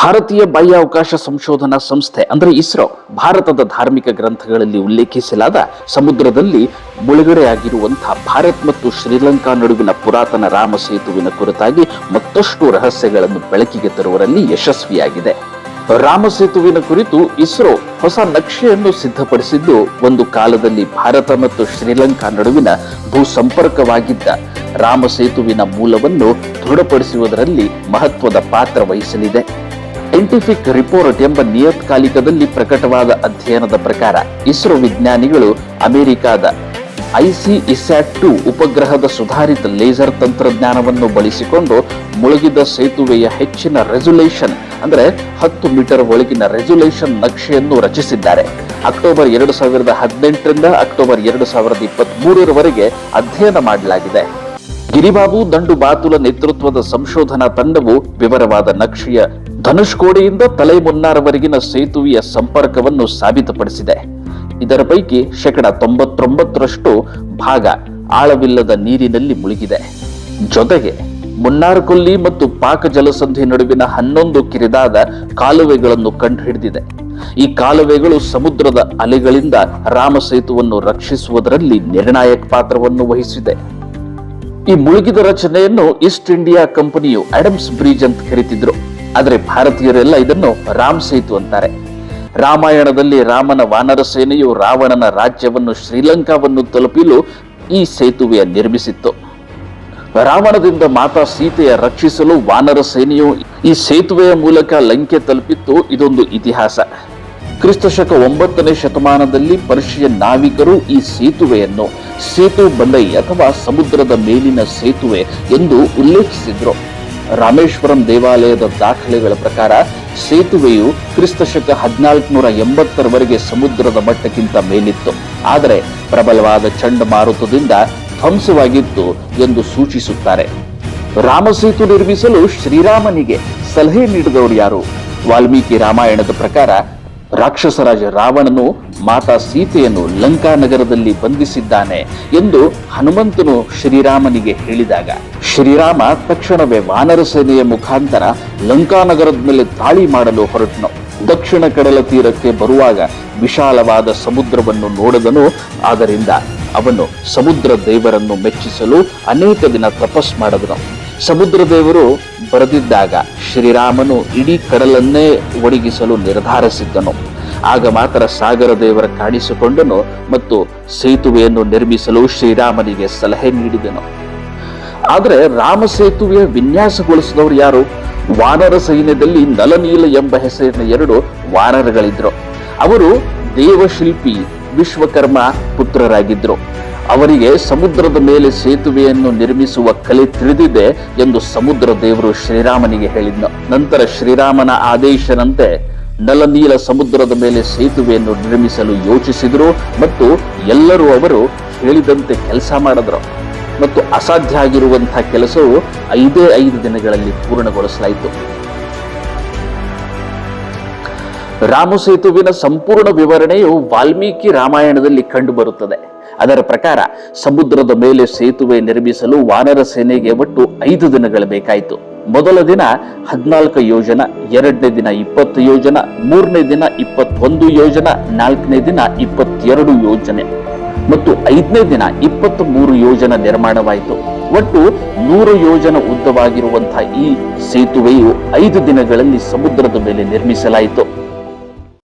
ಭಾರತೀಯ ಬಾಹ್ಯಾವಕಾಶ ಸಂಶೋಧನಾ ಸಂಸ್ಥೆ, ಅಂದರೆ ಇಸ್ರೋ, ಭಾರತದ ಧಾರ್ಮಿಕ ಗ್ರಂಥಗಳಲ್ಲಿ ಉಲ್ಲೇಖಿಸಲಾದ ಸಮುದ್ರದಲ್ಲಿ ಮುಳುಗಡೆಯಾಗಿರುವಂಥ ಭಾರತ್ ಮತ್ತು ಶ್ರೀಲಂಕಾ ನಡುವಿನ ಪುರಾತನ ರಾಮ ಸೇತುವಿನ ಕುರಿತಾಗಿ ಮತ್ತಷ್ಟು ರಹಸ್ಯಗಳನ್ನು ಬೆಳಕಿಗೆ ತರುವರಲ್ಲಿ ಯಶಸ್ವಿಯಾಗಿದೆ. ರಾಮ ಸೇತುವಿನ ಕುರಿತು ಇಸ್ರೋ ಹೊಸ ನಕ್ಷೆಯನ್ನು ಸಿದ್ಧಪಡಿಸಿದ್ದು, ಒಂದು ಕಾಲದಲ್ಲಿ ಭಾರತ ಮತ್ತು ಶ್ರೀಲಂಕಾ ನಡುವಿನ ಭೂ ಸಂಪರ್ಕವಾಗಿದ್ದ ರಾಮ ಸೇತುವಿನ ಮೂಲವನ್ನು ದೃಢಪಡಿಸುವುದರಲ್ಲಿ ಮಹತ್ವದ ಪಾತ್ರ ವಹಿಸಲಿದೆ. ಸೈಂಟಿಫಿಕ್ ರಿಪೋರ್ಟ್ ಎಂಬ ನಿಯತ್ಕಾಲಿಕದಲ್ಲಿ ಪ್ರಕಟವಾದ ಅಧ್ಯಯನದ ಪ್ರಕಾರ ಇಸ್ರೋ ವಿಜ್ಞಾನಿಗಳು ಅಮೆರಿಕಾದ ಐಸಿ ಇಸ್ಯಾಟ್ ಟು ಉಪಗ್ರಹದ ಸುಧಾರಿತ ಲೇಸರ್ ತಂತ್ರಜ್ಞಾನವನ್ನು ಬಳಸಿಕೊಂಡು ಮುಳುಗಿದ ಸೇತುವೆಯ ಹೆಚ್ಚಿನ ರೆಸುಲೇಷನ್ ಅಂದರೆ ಹತ್ತು ಮೀಟರ್ ಒಳಗಿನ ರೆಸುಲೇಷನ್ ನಕ್ಷೆಯನ್ನು ರಚಿಸಿದ್ದಾರೆ. ಅಕ್ಟೋಬರ್ ಎರಡು ಸಾವಿರದ ಹದಿನೆಂಟರಿಂದ ಅಕ್ಟೋಬರ್ ಎರಡು ಸಾವಿರದ ಇಪ್ಪತ್ತ್ ಮೂರರವರೆಗೆ ಅಧ್ಯಯನ ಮಾಡಲಾಗಿದೆ. ಗಿರಿಬಾಬು ದಂಡು ಬಾತುಲ ನೇತೃತ್ವದ ಸಂಶೋಧನಾ ತಂಡವು ವಿವರವಾದ ನಕ್ಷೆಯ ಧನುಷ್ಕೋಡಿಯಿಂದ ತಲೆ ಮುನ್ನಾರವರೆಗಿನ ಸೇತುವೆಯ ಸಂಪರ್ಕವನ್ನು ಸಾಬೀತುಪಡಿಸಿದೆ. ಇದರ ಪೈಕಿ ಶೇಕಡ ತೊಂಬತ್ತೊಂಬತ್ತರಷ್ಟು ಭಾಗ ಆಳವಿಲ್ಲದ ನೀರಿನಲ್ಲಿ ಮುಳುಗಿದೆ. ಜೊತೆಗೆ ಮುನ್ನಾರ್ಕೊಲ್ಲಿ ಮತ್ತು ಪಾಕ ಜಲಸಂಧಿ ನಡುವಿನ ಹನ್ನೊಂದು ಕಿರಿದಾದ ಕಾಲುವೆಗಳನ್ನು ಕಂಡುಹಿಡಿದಿದೆ. ಈ ಕಾಲುವೆಗಳು ಸಮುದ್ರದ ಅಲೆಗಳಿಂದ ರಾಮ ಸೇತುವನ್ನು ರಕ್ಷಿಸುವುದರಲ್ಲಿ ನಿರ್ಣಾಯಕ ಪಾತ್ರವನ್ನು ವಹಿಸಿದೆ. ಈ ಮುಳುಗಿದ ರಚನೆಯನ್ನು ಈಸ್ಟ್ ಇಂಡಿಯಾ ಕಂಪನಿಯು ಅಡಮ್ಸ್ ಬ್ರಿಡ್ಜ್ ಅಂತ ಕರೀತಿದ್ರು. ಆದರೆ ಭಾರತೀಯರೆಲ್ಲ ಇದನ್ನು ರಾಮ್ ಸೇತು ಅಂತಾರೆ. ರಾಮಾಯಣದಲ್ಲಿ ರಾಮನ ವಾನರ ಸೇನೆಯು ರಾವಣನ ರಾಜ್ಯವನ್ನು ಶ್ರೀಲಂಕಾವನ್ನು ತಲುಪಲು ಈ ಸೇತುವೆಯ ನಿರ್ಮಿಸಿತ್ತು. ರಾವಣದಿಂದ ಮಾತಾ ಸೀತೆಯ ರಕ್ಷಿಸಲು ವಾನರ ಸೇನೆಯು ಈ ಸೇತುವೆಯ ಮೂಲಕ ಲಂಕೆ ತಲುಪಿತ್ತು. ಇದೊಂದು ಇತಿಹಾಸ. ಕ್ರಿಸ್ತಶಕ ಒಂಬತ್ತನೇ ಶತಮಾನದಲ್ಲಿ ಪರ್ಷಿಯನ್ ನಾವಿಕರು ಈ ಸೇತುವೆಯನ್ನು ಸೇತು ಬಂದೈ ಅಥವಾ ಸಮುದ್ರದ ಮೇಲಿನ ಸೇತುವೆ ಎಂದು ಉಲ್ಲೇಖಿಸಿದ್ರು. ರಾಮೇಶ್ವರಂ ದೇವಾಲಯದ ದಾಖಲೆಗಳ ಪ್ರಕಾರ ಸೇತುವೆಯು ಕ್ರಿಸ್ತಶಕ ಹದಿನಾಲ್ಕುನೂರ ಎಂಬತ್ತರವರೆಗೆ ಸಮುದ್ರದ ಮಟ್ಟಕ್ಕಿಂತ ಮೇಲಿತ್ತು. ಆದರೆ ಪ್ರಬಲವಾದ ಚಂಡಮಾರುತದಿಂದ ಧ್ವಂಸವಾಗಿತ್ತು ಎಂದು ಸೂಚಿಸುತ್ತಾರೆ. ರಾಮಸೇತು ನಿರ್ಮಿಸಲು ಶ್ರೀರಾಮನಿಗೆ ಸಲಹೆ ನೀಡಿದವರು ಯಾರು? ವಾಲ್ಮೀಕಿ ರಾಮಾಯಣದ ಪ್ರಕಾರ ರಾಕ್ಷಸರಾಜ ರಾವಣನು ಮಾತಾ ಸೀತೆಯನ್ನು ಲಂಕಾ ನಗರದಲ್ಲಿ ಬಂಧಿಸಿದ್ದಾನೆ ಎಂದು ಹನುಮಂತನು ಶ್ರೀರಾಮನಿಗೆ ಹೇಳಿದಾಗ. ಶ್ರೀರಾಮ ತಕ್ಷಣವೇ ವಾನರ ಸೇನೆಯ ಮುಖಾಂತರ ಲಂಕಾ ನಗರದ ಮೇಲೆ ದಾಳಿ ಮಾಡಲು ಹೊರಟನು. ದಕ್ಷಿಣ ಕಡಲ ತೀರಕ್ಕೆ ಬರುವಾಗ ವಿಶಾಲವಾದ ಸಮುದ್ರವನ್ನು ನೋಡಿದನು. ಆದ್ದರಿಂದ ಅವನು ಸಮುದ್ರ ದೇವರನ್ನು ಮೆಚ್ಚಿಸಲು ಅನೇಕ ದಿನ ತಪಸ್ ಮಾಡಿದನು. ಸಮುದ್ರ ದೇವರು ಬರೆದಿದ್ದಾಗ ಶ್ರೀರಾಮನು ಇಡೀ ಕಡಲನ್ನೇ ಒಣಗಿಸಲು ನಿರ್ಧಾರಿಸಿದ್ದನು. ಆಗ ಮಾತ್ರ ಸಾಗರ ದೇವರ ಕಾಣಿಸಿಕೊಂಡನು ಮತ್ತು ಸೇತುವೆಯನ್ನು ನಿರ್ಮಿಸಲು ಶ್ರೀರಾಮನಿಗೆ ಸಲಹೆ ನೀಡಿದನು. ಆದರೆ ರಾಮ ಸೇತುವೆಯ ವಿನ್ಯಾಸಗೊಳಿಸಿದವರು ಯಾರು? ವಾನರ ಸೈನ್ಯದಲ್ಲಿ ನಲನೀಲ ಎಂಬ ಹೆಸರಿನ ಎರಡು ವಾನರಗಳಿದ್ರು. ಅವರು ದೇವಶಿಲ್ಪಿ ವಿಶ್ವಕರ್ಮ ಪುತ್ರರಾಗಿದ್ರು. ಅವರಿಗೆ ಸಮುದ್ರದ ಮೇಲೆ ಸೇತುವೆಯನ್ನು ನಿರ್ಮಿಸುವ ಕಲೆ ತಿಳಿದಿದೆ ಎಂದು ಸಮುದ್ರ ದೇವರು ಶ್ರೀರಾಮನಿಗೆ ಹೇಳಿದ್ನು ನಂತರ ಶ್ರೀರಾಮನ ಆದೇಶನಂತೆ ನಲನೀಲ ಸಮುದ್ರದ ಮೇಲೆ ಸೇತುವೆಯನ್ನು ನಿರ್ಮಿಸಲು ಯೋಚಿಸಿದರು ಮತ್ತು ಎಲ್ಲರೂ ಅವರು ಹೇಳಿದಂತೆ ಕೆಲಸ ಮಾಡಿದ್ರು. ಮತ್ತು ಅಸಾಧ್ಯ ಆಗಿರುವಂತಹ ಕೆಲಸವು ಐದೇ ಐದು ದಿನಗಳಲ್ಲಿ ಪೂರ್ಣಗೊಳಿಸಲಾಯಿತು. ರಾಮಸೇತುವಿನ ಸಂಪೂರ್ಣ ವಿವರಣೆಯು ವಾಲ್ಮೀಕಿ ರಾಮಾಯಣದಲ್ಲಿ ಕಂಡುಬರುತ್ತದೆ. ಅದರ ಪ್ರಕಾರ ಸಮುದ್ರದ ಮೇಲೆ ಸೇತುವೆ ನಿರ್ಮಿಸಲು ವಾನರ ಸೇನೆಗೆ ಒಟ್ಟು ಐದು ದಿನಗಳು ಬೇಕಾಯಿತು. ಮೊದಲ ದಿನ ಹದಿನಾಲ್ಕು ಯೋಜನ, ಎರಡನೇ ದಿನ ಇಪ್ಪತ್ತು ಯೋಜನ, ಮೂರನೇ ದಿನ ಇಪ್ಪತ್ತೊಂದು ಯೋಜನ, ನಾಲ್ಕನೇ ದಿನ ಇಪ್ಪತ್ತೆರಡು ಯೋಜನೆ. ಮತ್ತು ಐದನೇ ದಿನ ಇಪ್ಪತ್ತ್ ಮೂರು ಯೋಜನ ನಿರ್ಮಾಣವಾಯಿತು. ಒಟ್ಟು ನೂರು ಯೋಜನ ಉದ್ದವಾಗಿರುವಂತಹ ಈ ಸೇತುವೆಯು ಐದು ದಿನಗಳಲ್ಲಿ ಸಮುದ್ರದ ಮೇಲೆ ನಿರ್ಮಿಸಲಾಯಿತು.